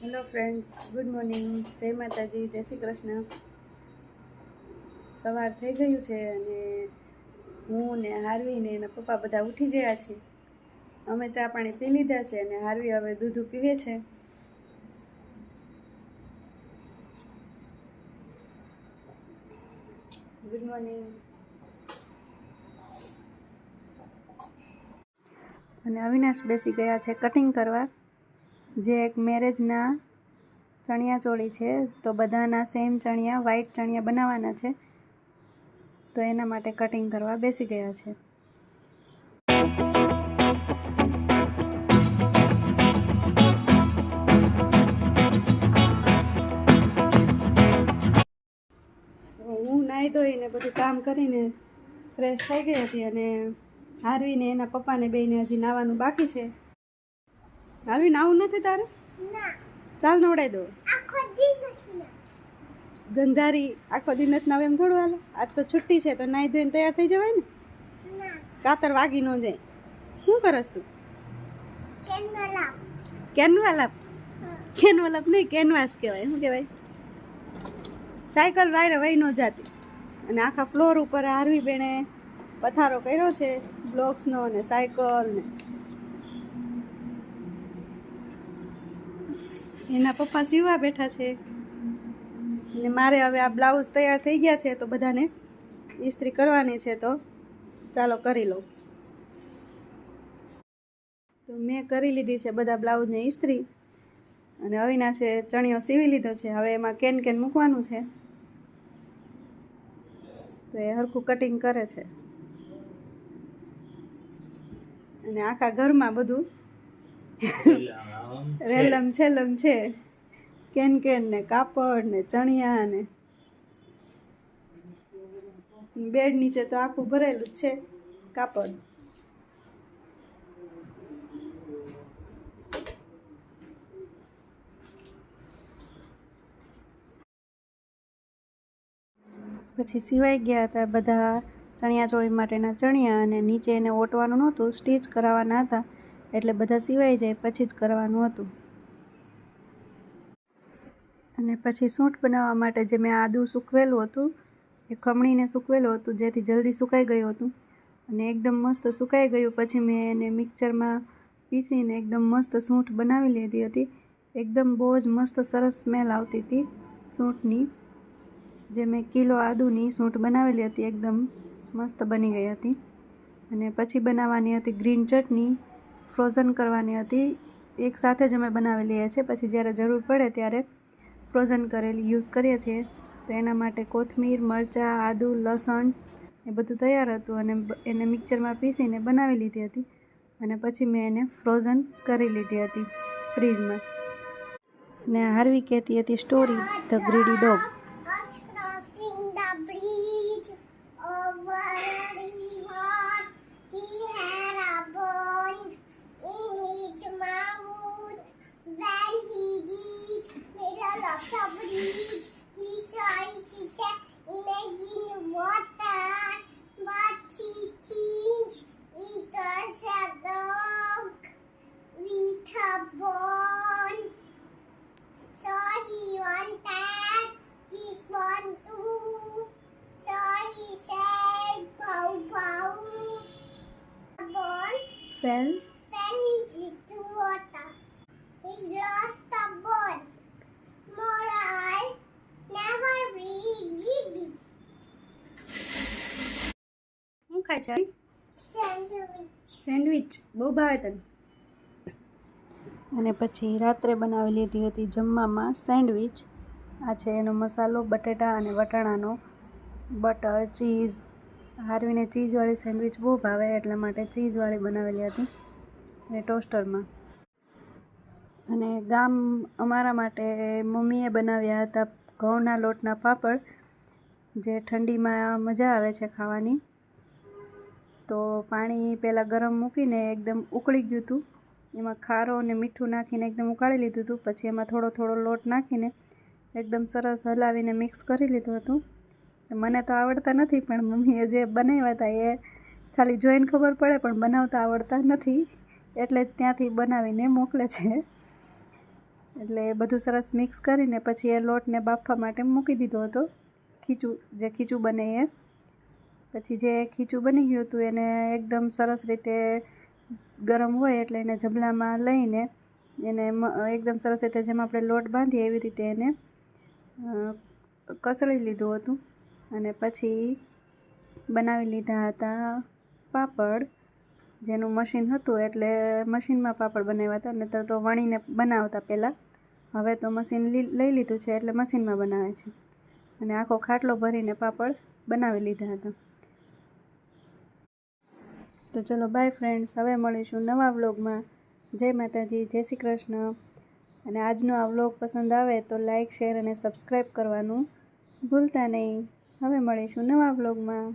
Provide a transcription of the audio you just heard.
Hello friends good morning જય માતાજી, જય શ્રી કૃષ્ણ. સવાર થઈ ગયું છે અને હું ને હારવીને એના પપ્પા બધા ઉઠી ગયા છે. અમે ચા પાણી પી લીધા છે અને હારવી હવે દૂધ પીવે છે. ગુડ મોર્નિંગ અને અવિનાશ બેસી ગયા છે કટિંગ કરવા. જે એક મેરેજના ચણિયા ચોળી છે, તો બધાના સેમ ચણિયા વ્હાઈટ ચણિયા બનાવવાના છે. તો એના માટે કટિંગ કરવા બેસી ગયા છે. હું નાહી ધોઈને બધું કામ કરીને ફ્રેશ થઈ ગઈ હતી અને હારવીને એના પપ્પાને બેને હજી નાવાનું બાકી છે. હારવી નાવું નથી તારે? ચાલ નવડાવી દો ગંધારી આખો દિન નથી નાવે એમ થોડું હાલે? આજ તો છુટ્ટી છે તો નાહી ધોઈને તૈયાર થઈ જવાય ને? કાતર વાગી ન જાય. શું કરસ તું? કેનવાલાપ કેનવાલાપ નહીં કેનવાસ કહેવાય. શું કહેવાય? સાયકલ વાયરે વહી ન જાતી. અને આખા ફ્લોર ઉપર હારવી બેણે પથારો કર્યો છે બ્લોક્સનો અને સાયકલ ને. એના પપ્પા સીવવા બેઠા છે. અને મારે હવે આ બ્લાઉઝ તૈયાર થઈ ગયા છે, તો બધાને ઇસ્ત્રી કરવાની છે, તો ચાલો કરી લઉં. તો મેં કરી લીધી છે બધા બ્લાઉઝને ઇસ્ત્રી. અને અવિનાશે ચણિયો સીવી લીધો છે. હવે એમાં કેન કેન મૂકવાનું છે. તો એ હરખું કટિંગ કરે છે. અને આખા ઘરમાં બધું રેલમ છેલમ છે. કેન કેન ને કાપડ ને ચણિયા ને બેડ નીચે તો આખું ભરેલું જ છે, કાપડ. પછી સિવાય ગયા હતા બધા ચણિયા ચોળી માટેના ચણિયા અને નીચે એને ઓટવાનું નહોતું, સ્ટીચ કરાવવાના હતા. એટલે બધા સિવાઈ જાય પછી જ કરવાનું હતું. અને પછી સૂંઠ બનાવવા માટે જે મેં આદું સૂકવેલું હતું, એ ખમણીને સૂકવેલું હતું, જેથી જલ્દી સુકાઈ ગયું હતું. અને એકદમ મસ્ત સુકાઈ ગયું. પછી મેં એને મિક્સરમાં પીસીને એકદમ મસ્ત સૂંઠ બનાવી લીધી હતી. એકદમ બહુ જ મસ્ત સરસ સ્મેલ આવતી હતી સૂંઠની. જે મેં કિલો આદુની સૂંઠ બનાવેલી હતી, એકદમ મસ્ત બની ગઈ હતી. અને પછી બનાવવાની હતી ગ્રીન ચટણી. ફ્રોઝન કરવાની હતી. એક સાથે જ અમે બનાવી લઈએ છીએ પછી જ્યારે જરૂર પડે ત્યારે ફ્રોઝન કરેલી યુઝ કરીએ છીએ. તો એના માટે કોથમીર, મરચાં, આદુ, લસણ એ બધું તૈયાર હતું અને એને મિક્સરમાં પીસીને બનાવી લીધી હતી. અને પછી મેં એને ફ્રોઝન કરી લીધી હતી ફ્રીજમાં અને હારવી કહેતી હતી story the greedy dog. Fell fell into water. He lost the bone. Moral never be giddy. શું ખાય છે Sandwich. સેન્ડવિચ બહુ ભાવે તને અને પછી રાત્રે બનાવી લીધી હતી જમવામાં સેન્ડવિચ આ છે એનો મસાલો, બટેટા અને વટાણાનો બટર ચીઝ હારવીને ચીઝવાળી સેન્ડવિચ બહુ ભાવે એટલા માટે ચીઝવાળી બનાવેલી હતી અને ટોસ્ટરમાં. અને ગામ અમારા માટે મમ્મીએ બનાવ્યા હતા ઘઉંના લોટના પાપડ, જે ઠંડીમાં મજા આવે છે ખાવાની. તો પાણી પહેલાં ગરમ મૂકીને એકદમ ઉકળી ગયું હતું. એમાં ખારો અને મીઠું નાખીને એકદમ ઉકાળી લીધું હતું. પછી એમાં થોડો થોડો લોટ નાખીને એકદમ સરસ હલાવીને મિક્સ કરી લીધું હતું. મને તો આવડતા નથી, પણ મમ્મીએ જે બનાવ્યા હતા એ ખાલી જોઈને ખબર પડે, પણ બનાવતા આવડતા નથી. એટલે ત્યાંથી બનાવીને મોકલે છે. એટલે બધું સરસ મિક્સ કરીને પછી એ લોટને બાફવા માટે મૂકી દીધો હતો. ખીચું, જે ખીચું બને એ. પછી જે ખીચું બની ગયું હતું એને એકદમ સરસ રીતે ગરમ હોય એટલે એને જબલામાં લઈને એને એકદમ સરસ રીતે જેમ આપણે લોટ બાંધીએ એવી રીતે એને કસળી લીધું હતું. અને પછી બનાવી લીધા હતા પાપડ. જેનું મશીન હતું એટલે મશીનમાં પાપડ બનાવ્યા હતા, નહીંતર તો વણીને બનાવતા પહેલાં. હવે તો મશીન લઈ લીધું છે એટલે મશીનમાં બનાવે છે. અને આખો ખાટલો ભરીને પાપડ બનાવી લીધા હતા. તો ચલો બાય ફ્રેન્ડ્સ હવે મળીશું નવા વ્લોગમાં. જય માતાજી, જય શ્રી કૃષ્ણ. અને આજનો આ વ્લોગ પસંદ આવે તો લાઇક શેર અને સબસ્ક્રાઈબ કરવાનું ભૂલતા નહીં. હવે મળીશું નવા બ્લોગમાં